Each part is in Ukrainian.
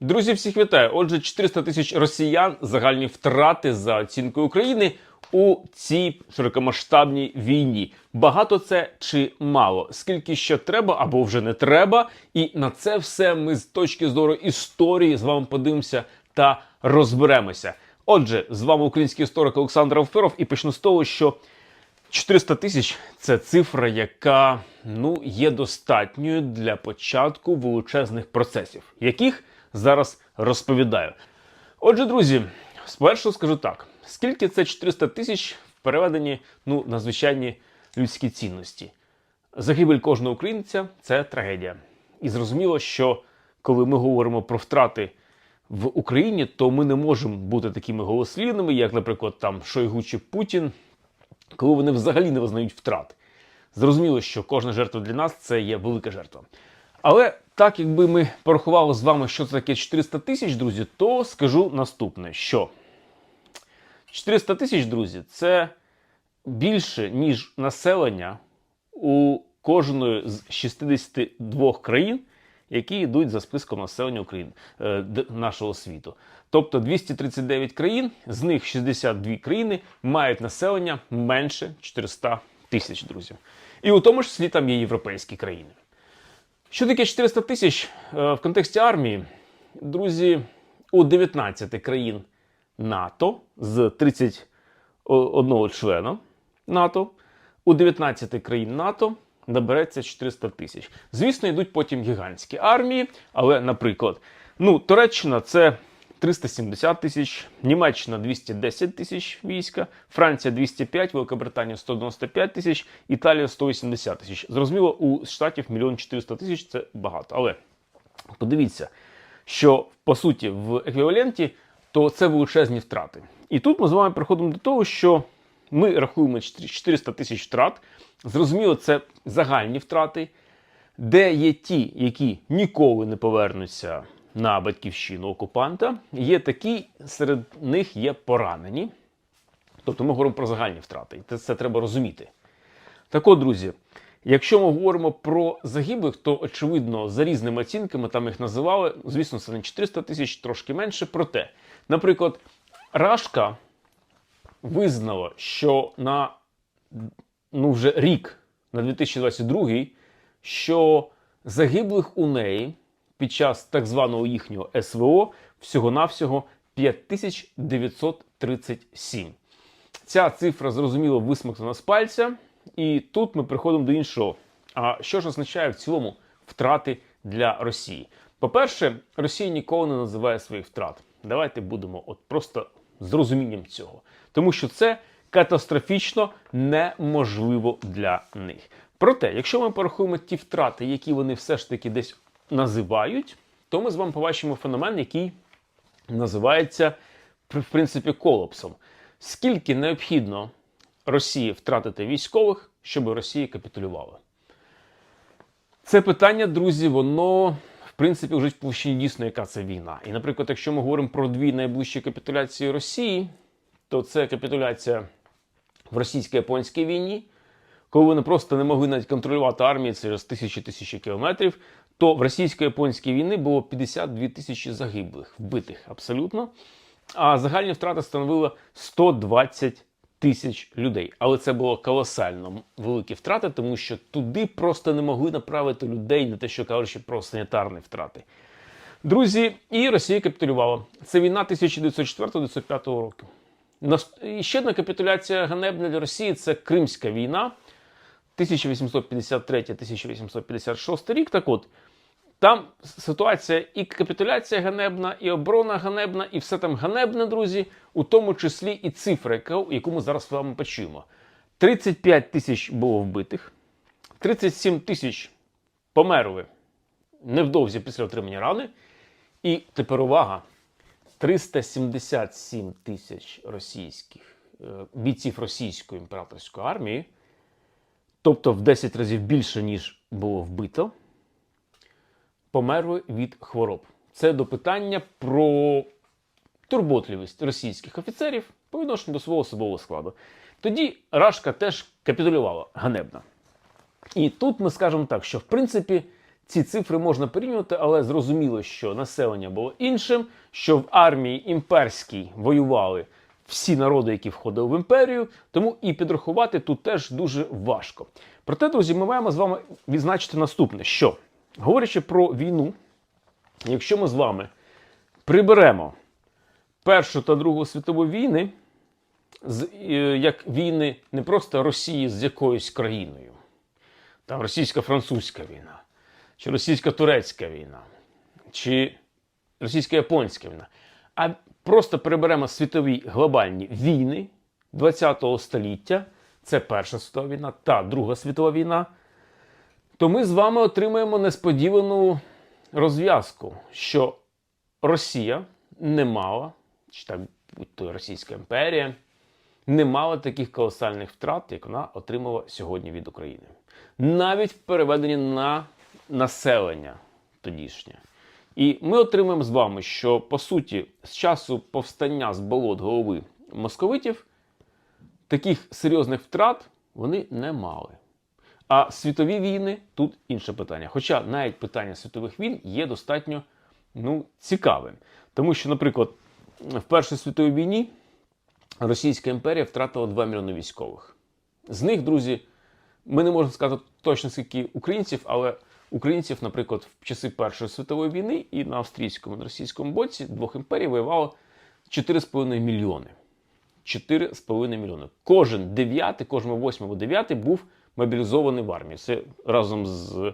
Друзі, всіх вітаю. Отже, 400 тисяч росіян загальні втрати за оцінкою України у цій широкомасштабній війні. Багато це чи мало? Скільки ще треба або вже не треба? І на це все ми з точки зору історії з вами подивимося та розберемося. Отже, з вами український історик Олександр Алферов, і почну з того, що 400 тисяч це цифра, яка ну є достатньою для початку величезних процесів, яких зараз розповідаю. Отже, друзі, спершу скажу так: скільки це 400 тисяч в переведенні ну, на звичайні людські цінності? Загибель кожного українця це трагедія. І зрозуміло, що коли ми говоримо про втрати в Україні, то ми не можемо бути такими голослівними, як, наприклад, там Шойгу чи Путін, коли вони взагалі не визнають втрат. Зрозуміло, що кожна жертва для нас це є велика жертва. Але так, якби ми порахували з вами, що це таке 400 тисяч, друзі, то скажу наступне: що 400 тисяч, друзі, це більше, ніж населення у кожної з 62 країн, які йдуть за списком населення України е, нашого світу. Тобто 239 країн, з них 62 країни мають населення менше 400 тисяч, друзі. І у тому числі там є європейські країни. Що таке 400 тисяч е, в контексті армії? Друзі, у 19 країн НАТО з 31 члена НАТО, у 19 країн НАТО набереться 400 тисяч. Звісно, йдуть потім гігантські армії, але, наприклад, ну, Туреччина це 370 тисяч, Німеччина 210 тисяч війська, Франція 205, Великобританія 195 тисяч, Італія 180 тисяч. Зрозуміло, у Штатів 1 400 тисяч це багато. Але подивіться, що по суті в еквіваленті то це величезні втрати. І тут ми з вами приходимо до того, що ми рахуємо 400 тисяч втрат. Зрозуміло, це загальні втрати, де є ті, які ніколи не повернуться на батьківщину окупанта. Є такі, серед них є поранені. Тобто ми говоримо про загальні втрати, і це, треба розуміти. Так от, друзі, якщо ми говоримо про загиблих, то очевидно, за різними оцінками там їх називали. Звісно, це не 400 тисяч, трошки менше. Проте, наприклад, Рашка визнала, що на ну, вже рік, на 2022, що загиблих у неї під час так званого їхнього СВО всього-навсього 5937. Ця цифра зрозуміло висмоктана з пальця, і тут ми приходимо до іншого. А що ж означає в цілому втрати для Росії? По-перше, Росія ніколи не називає своїх втрат. Давайте будемо от просто з розумінням цього, тому що це катастрофічно неможливо для них. Проте, якщо ми порахуємо ті втрати, які вони все ж таки десь називають, то ми з вами побачимо феномен, який називається в принципі колапсом. Скільки необхідно Росії втратити військових, щоб Росія капітулювала? Це питання, друзі, воно в принципі вже площині дійсно, яка це війна. І, наприклад, якщо ми говоримо про дві найближчі капітуляції Росії, то це капітуляція в російсько-японській війні, коли вони просто не могли навіть контролювати армії через тисячі тисячі кілометрів, то в російсько-японській війні було 52 тисячі загиблих, вбитих абсолютно. А загальні втрати становили 120 тисяч людей. Але це було колосально великі втрати, тому що туди просто не могли направити людей, не те, що кажучи, про санітарні втрати. Друзі, і Росія капітулювала. Це війна 1904-1905 року. І Ще одна капітуляція ганебна для Росії це Кримська війна 1853-1856 рік. Так от, там ситуація і капітуляція ганебна, і оборона ганебна, і все там ганебне, друзі, у тому числі і цифра, яку, яку ми зараз з вами почуємо. 35 тисяч було вбитих, 37 тисяч померли невдовзі після отримання рани. І тепер увага: 377 тисяч російських е, бійців російської імператорської армії, тобто в 10 разів більше, ніж було вбито, померли від хвороб. Це до питання про турботливість російських офіцерів по відношенню до свого особового складу. Тоді Рашка теж капітулювала ганебно. І тут ми скажемо так, що в принципі ці цифри можна порівнювати, але зрозуміло, що населення було іншим, що в армії імперській воювали всі народи, які входили в імперію, тому і підрахувати тут теж дуже важко. Проте, друзі, ми маємо з вами відзначити наступне: що говорячи про війну, якщо ми з вами приберемо Першу та Другу світову війни, е, як війни не просто Росії з якоюсь країною, там російсько-французька війна, чи російсько-турецька війна, чи російсько-японська війна, а просто переберемо світові глобальні війни ХХ століття, це Перша світова війна та Друга світова війна, то ми з вами отримаємо несподівану розв'язку, що Росія не мала, чи так будь то Російська імперія, не мала таких колосальних втрат, як вона отримала сьогодні від України. Навіть в переведенні на населення тодішнє. І ми отримаємо з вами, що по суті з часу повстання з болот голови московитів таких серйозних втрат вони не мали. А світові війни тут інше питання. Хоча навіть питання світових війн є достатньо ну, цікавим. Тому що, наприклад, в Першій світовій війні Російська імперія втратила 2 мільйони військових. З них, друзі, ми не можемо сказати точно скільки українців, але українців, наприклад, в часи Першої світової війни і на австрійському і на російському боці двох імперій воювало 4,5 мільйони. 4,5 мільйони. Кожен дев'ятий, кожен восьмий дев'ятий був мобілізований в армію. Це разом з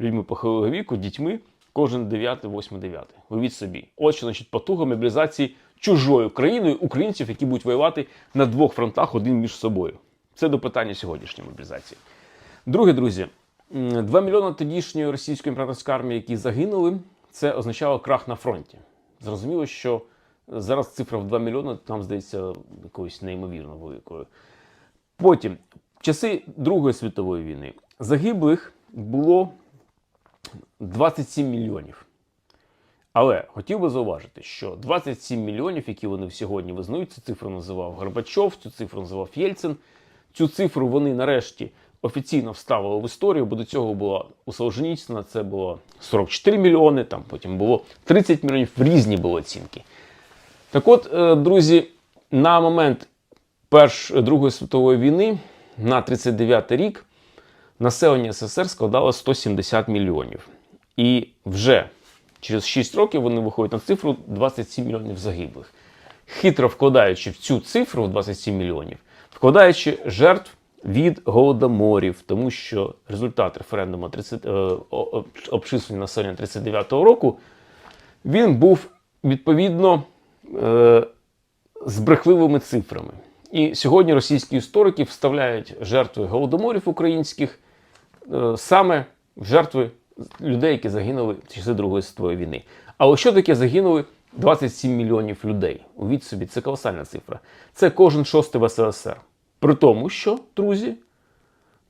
людьми похилого віку, дітьми, кожен дев'ятий, восьмий, дев'ятий. Уявіть собі. От що значить потуга мобілізації чужою країною українців, які будуть воювати на двох фронтах один між собою. Це до питання сьогоднішньої мобілізації. Друге, друзі, 2 мільйони тодішньої російської імператорської армії, які загинули, це означало крах на фронті. Зрозуміло, що зараз цифра в 2 мільйони нам здається якоюсь неймовірно великою. Потім, часи Другої світової війни, загиблих було 27 мільйонів. Але хотів би зауважити, що 27 мільйонів, які вони сьогодні визнають, цю цифру називав Горбачов, цю цифру називав Єльцин. Цю цифру вони нарешті офіційно вставили в історію, бо до цього було у Солженіцина це було 44 мільйони, там потім було 30 мільйонів, різні були оцінки. Так от, е, друзі, на момент Перш Другої світової війни, на 39 рік, населення СССР складало 170 мільйонів. І вже через 6 років вони виходять на цифру 27 мільйонів загиблих. Хитро вкладаючи в цю цифру 27 мільйонів, вкладаючи жертв від голодоморів, тому що результат референдуму 30, е, обчислення населення 39-го року він був відповідно е, з брехливими цифрами. І сьогодні російські історики вставляють жертви голодоморів українських е, саме в жертви людей, які загинули в часи Другої світової війни. Але що таке загинули 27 мільйонів людей? Увіть собі, це колосальна цифра. Це кожен шостий в СРСР. При тому, що, друзі,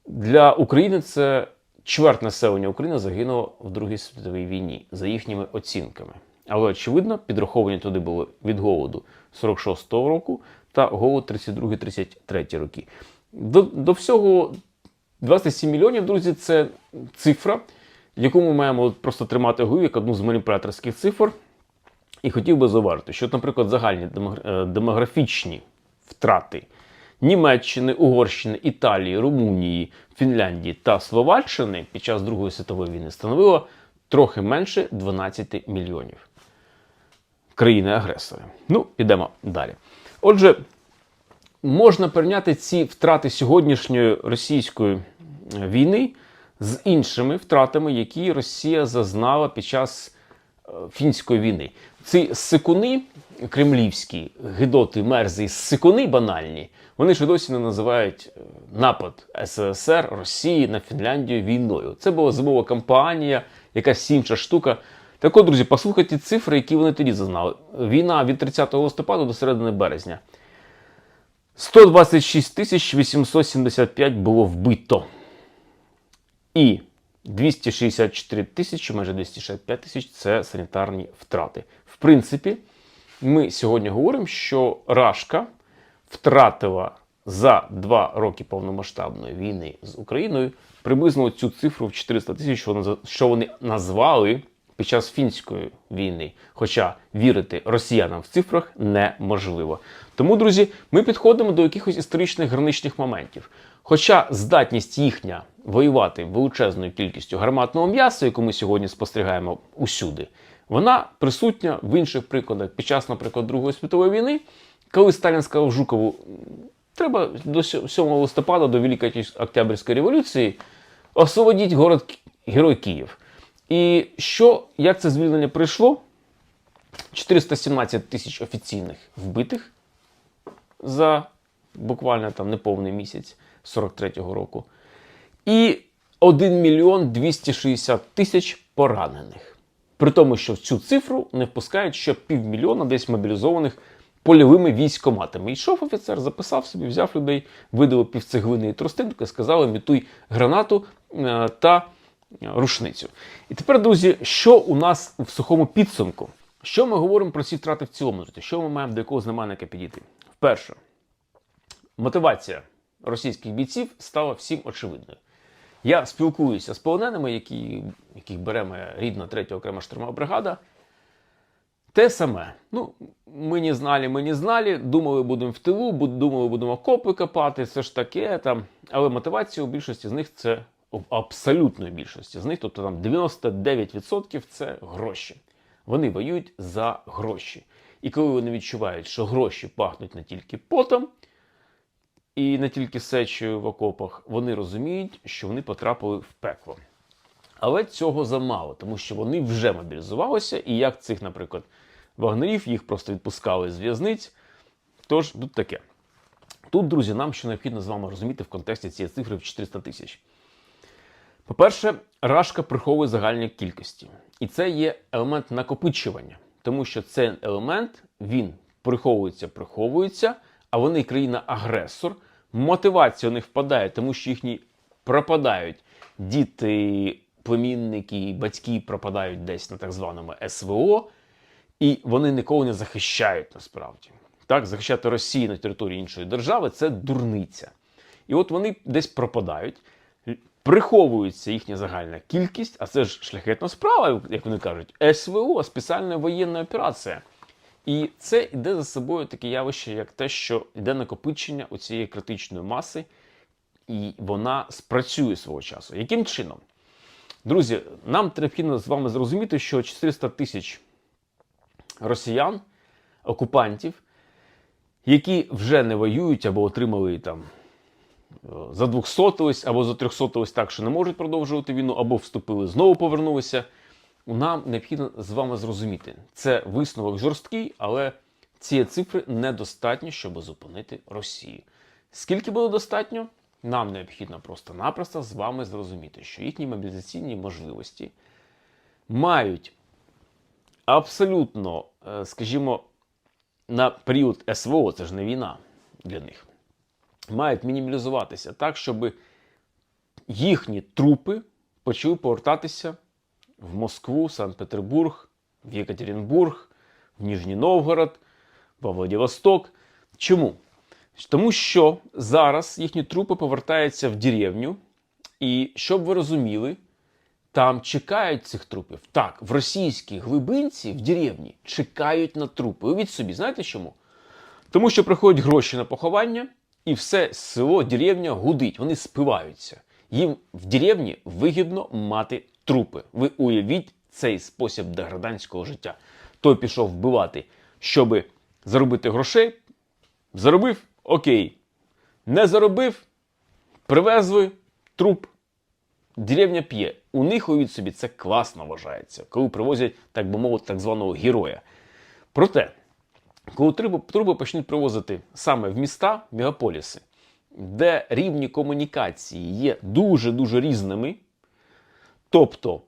для України це чверть населення України загинуло в Другій світовій війні за їхніми оцінками. Але очевидно, підраховані туди були від голоду 46-го року та голод 32-33 роки. До, до всього 27 мільйонів, друзі, це цифра, яку ми маємо просто тримати в як одну з маніпуляторських цифр. І хотів би зауважити, що, наприклад, загальні е, демографічні втрати Німеччини, Угорщини, Італії, Румунії, Фінляндії та Словаччини під час Другої світової війни становило трохи менше 12 мільйонів країни-агресори. Ну, ідемо далі. Отже, можна порівняти ці втрати сьогоднішньої російської е, війни з іншими втратами, які Росія зазнала під час е, фінської війни. Ці сикуни кремлівські, гидоти, мерзи, сикуни банальні, вони ж досі не називають е, напад СРСР Росії на Фінляндію війною. Це була зимова кампанія, якась інша штука. Так от, друзі, послухайте цифри, які вони тоді зазнали. Війна від 30 листопада до середини березня. 126 тисяч 875 було вбито. І 264 тисячі, майже 265 тисяч це санітарні втрати. В принципі, ми сьогодні говоримо, що Рашка втратила за два роки повномасштабної війни з Україною приблизно цю цифру в 400 тисяч, що вони- назвали під час фінської війни. Хоча вірити росіянам в цифрах неможливо. Тому, друзі, ми підходимо до якихось історичних граничних моментів. Хоча здатність їхня воювати величезною кількістю гарматного м'яса, яку ми сьогодні спостерігаємо усюди, вона присутня в інших прикладах. Під час, наприклад, Другої світової війни, коли Сталін сказав Жукову, треба до сьо- 7 листопада, до Великої Октябрьської революції, освободіть город Герой Київ. І що, як це звільнення прийшло? 417 тисяч офіційних вбитих за буквально там неповний місяць 43-го року. І 1 мільйон 260 тисяч поранених. При тому, що в цю цифру не впускають ще півмільйона десь мобілізованих польовими військоматами. Йшов офіцер, записав собі, взяв людей, видав півцеглини і тростинку сказав, імітуй гранату е, та рушницю. І тепер, друзі, що у нас в сухому підсумку? Що ми говоримо про ці втрати в цілому? Що ми маємо до якого знаменника підійти? Вперше, мотивація російських бійців стала всім очевидною. Я спілкуюся з полоненими, які, яких бере моя рідна третя окрема штурмова бригада. Те саме. Ну, ми не знали, ми не знали, думали, будемо в тилу, думали, будемо копи копати, все ж таке. Там. Але мотивація у більшості з них це абсолютної більшості з них, тобто там 99% це гроші. Вони воюють за гроші. І коли вони відчувають, що гроші пахнуть не тільки потом, і не тільки сечею в окопах, вони розуміють, що вони потрапили в пекло. Але цього замало, тому що вони вже мобілізувалися, і як цих, наприклад, вагнерів, їх просто відпускали з в'язниць. Тож тут таке. Тут, друзі, нам що необхідно з вами розуміти в контексті цієї цифри в 400 тисяч. По-перше, рашка приховує загальні кількості. І це є елемент накопичування, тому що цей елемент він приховується, приховується, а вони країна-агресор. Мотивація у них впадає, тому що їхні пропадають діти, племінники, батьки пропадають десь на так званому СВО, і вони ніколи не захищають насправді. Так, захищати Росію на території іншої держави це дурниця. І от вони десь пропадають, приховується їхня загальна кількість, а це ж шляхетна справа, як вони кажуть, СВО, спеціальна воєнна операція. І це йде за собою таке явище, як те, що йде накопичення у цієї критичної маси, і вона спрацює свого часу. Яким чином? Друзі, нам необхідно з вами зрозуміти, що 400 тисяч росіян, окупантів, які вже не воюють або отримали там за 200 або за 300 так, що не можуть продовжувати війну, або вступили, знову повернулися. Нам необхідно з вами зрозуміти. Це висновок жорсткий, але цієї цифри недостатньо, щоб зупинити Росію. Скільки буде достатньо? Нам необхідно просто-напросто з вами зрозуміти, що їхні мобілізаційні можливості мають абсолютно, е, скажімо, на період СВО, це ж не війна для них, мають мінімалізуватися так, щоб їхні трупи почали повертатися в Москву, Санкт-Петербург, в Єкатеринбург, в Ніжній Новгород, во Владивосток. Чому? Тому що зараз їхні трупи повертаються в деревню, і щоб ви розуміли, там чекають цих трупів. Так, в російській глибинці, в деревні, чекають на трупи. Уявіть собі, знаєте чому? Тому що приходять гроші на поховання, і все село, деревня гудить, вони спиваються. Їм в деревні вигідно мати трупи. Ви уявіть цей спосіб деградантського життя. Той пішов вбивати, щоб заробити грошей. Заробив окей. Не заробив, привезли труп. Деревня п'є. У них уявіть собі це класно вважається, коли привозять, так би мовити, так званого героя. Проте, коли труби, труби почнуть привозити саме в міста, мегаполіси, де рівні комунікації є дуже-дуже різними, тобто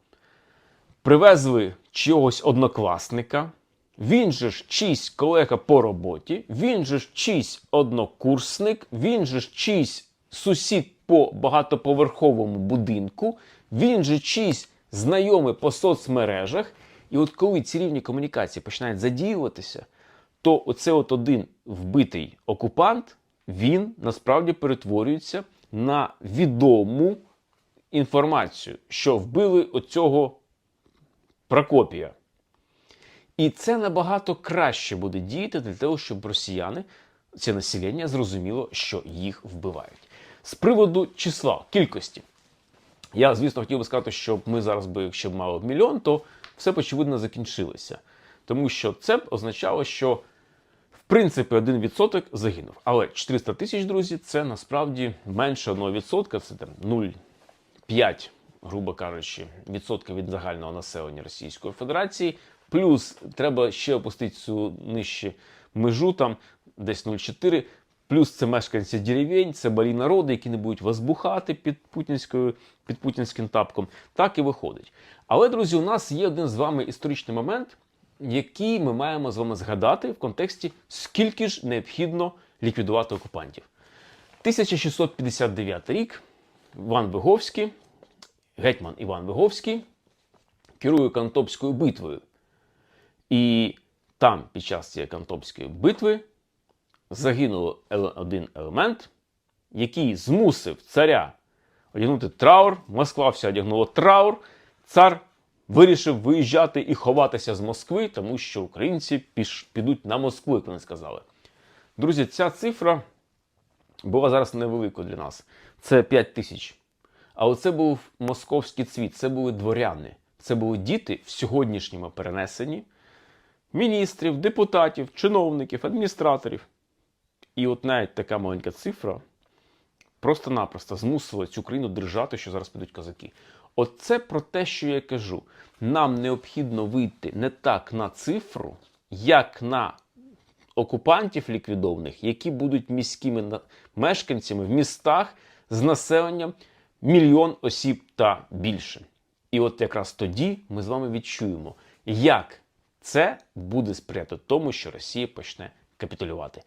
привезли чогось однокласника, він же ж чийсь колега по роботі, він же ж чийсь однокурсник, він же ж чийсь сусід по багатоповерховому будинку, він же чийсь знайомий по соцмережах. І от коли ці рівні комунікації починають задіюватися, то оце от один вбитий окупант він насправді перетворюється на відому інформацію, що вбили оцього Прокопія. І це набагато краще буде діяти для того, щоб росіяни, це населення, зрозуміло, що їх вбивають. З приводу числа, кількості. Я, звісно, хотів би сказати, що ми зараз би, якщо б мали мільйон, то все очевидно закінчилося. Тому що це б означало, що принципі 1% загинув. Але 400 тисяч, друзі, це насправді менше 1%, це там 0,5, грубо кажучи, відсотка від загального населення Російської Федерації. Плюс треба ще опустити цю нижче межу, там десь 0,4. Плюс це мешканці деревень, це балі народи, які не будуть возбухати під путінською, під путінським тапком. Так і виходить. Але, друзі, у нас є один з вами історичний момент, який ми маємо з вами згадати в контексті, скільки ж необхідно ліквідувати окупантів. 1659 рік Іван Виговський, гетьман Іван Виговський, керує Кантопською битвою. І там, під час цієї Кантопської битви, загинув один елемент, який змусив царя одягнути траур. Москва вся одягнула траур. Цар вирішив виїжджати і ховатися з Москви, тому що українці піш, підуть на Москву, як вони сказали. Друзі, ця цифра була зараз невеликою для нас. Це 5 тисяч. Але це був московський цвіт, це були дворяни, це були діти в сьогоднішньому перенесенні міністрів, депутатів, чиновників, адміністраторів. І от навіть така маленька цифра просто-напросто змусила цю країну держати, що зараз підуть козаки. Оце про те, що я кажу. Нам необхідно вийти не так на цифру, як на окупантів ліквідованих, які будуть міськими мешканцями в містах з населенням мільйон осіб та більше. І от якраз тоді ми з вами відчуємо, як це буде сприяти тому, що Росія почне капітулювати.